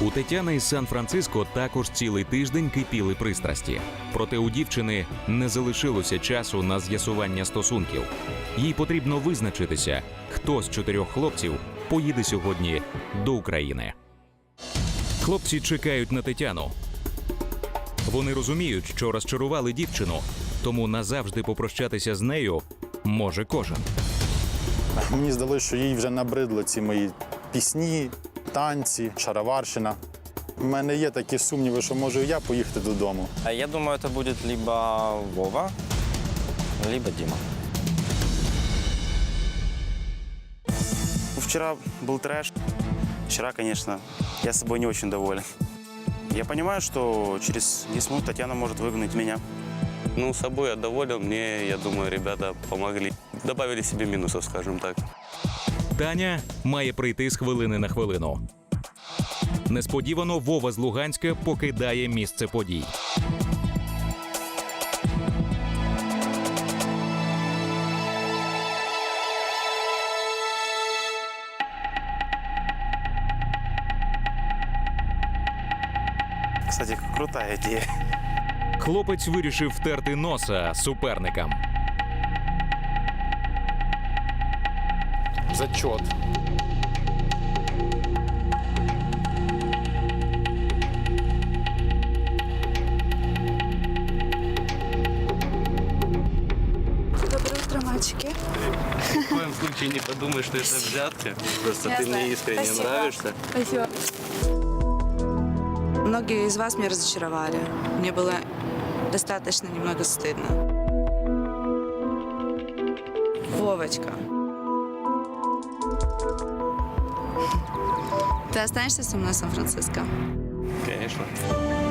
У Тетяни із Сан-Франциско також цілий тиждень кипіли пристрасті. Проте у дівчини не залишилося часу на з'ясування стосунків. Їй потрібно визначитися, хто з чотирьох хлопців поїде сьогодні до України. Хлопці чекають на Тетяну. Вони розуміють, що розчарували дівчину, тому назавжди попрощатися з нею може кожен. Мені здалося, що їй вже набридли ці мої пісні, танці, шароварщина. У мене є такі сумніви, що можу і я поїхати додому. А Я думаю, это будет либо Вова, либо Дима. Вчера был трэш. Вчера, конечно, я собой не очень доволен. Я понимаю, что через 10 минут Татьяна может выгнать меня. Ну, собой я доволен. Мне, я думаю, ребята помогли. Добавили себе минусов, скажем так. Таня має прийти з хвилини на хвилину. Несподівано Вова з Луганська покидає місце подій. Кстати, крутая идея. Хлопець вирішив втерти носа суперникам. Зачот. Доброе утро, мальчики. Ни в коем случае не подумай, что это взятка. Просто Я ты знаю. мне искренне Спасибо. нравишься. Спасибо. Многие из вас меня разочаровали. Мне было достаточно немного стыдно. Вовочка. Ты останешься со мной в Сан-Франциско? Конечно.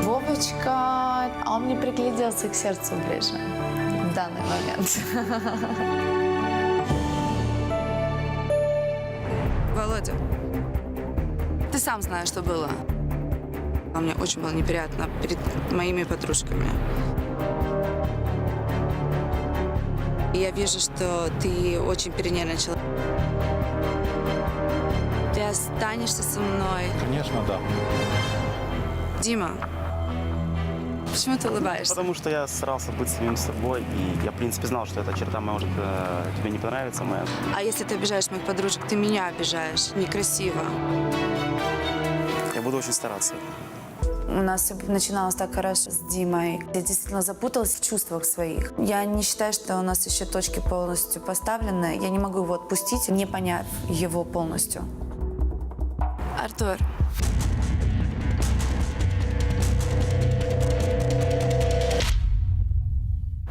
Вовочка, а он мне пригляделся к сердцу ближе в данный момент. Володя, ты сам знаешь, что было. А Мне очень было неприятно перед моими подружками. И я вижу, что ты очень перенервничал. Останешься со мной. Звісно, так. Дима, почему ты улыбаешься? Потому что я старался быть самим собой, и я, в принципе, знал, что эта черта может э, тебе не понравится моя. А если ты обижаешь моих подружек, ты меня обижаешь. Некрасиво. Я буду очень стараться. У нас все начиналось так хорошо с Димой. Я действительно запуталась в чувствах своих. Я не считаю, что у нас еще точки полностью поставлены. Я не могу его отпустить, не поняв его полностью. Артур.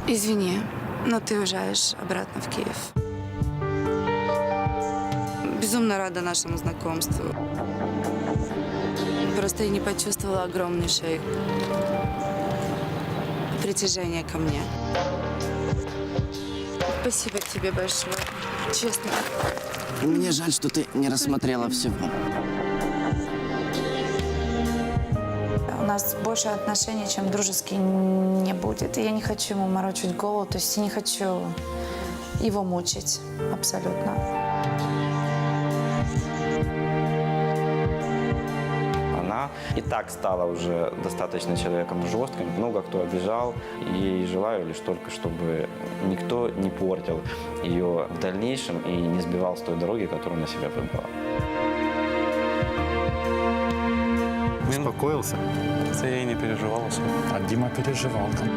Извини, но ты уезжаешь обратно в Киев. Безумно рада нашему знакомству. Просто я не почувствовала огромнейшее притяжение ко мне. Спасибо тебе большое. Честно. Мне жаль, что ты не рассмотрела всего. У нас больше отношений, чем дружеские, не будет. И я не хочу ему морочить голову, то есть я не хочу его мучить абсолютно. Она и так стала уже достаточно человеком жестким. Много кто обижал. И желаю лишь только, чтобы никто не портил ее в дальнейшем и не сбивал с той дороги, которую она себя выбрала. Успокоївся. Це я і не переживав особо. А Діма переживав там.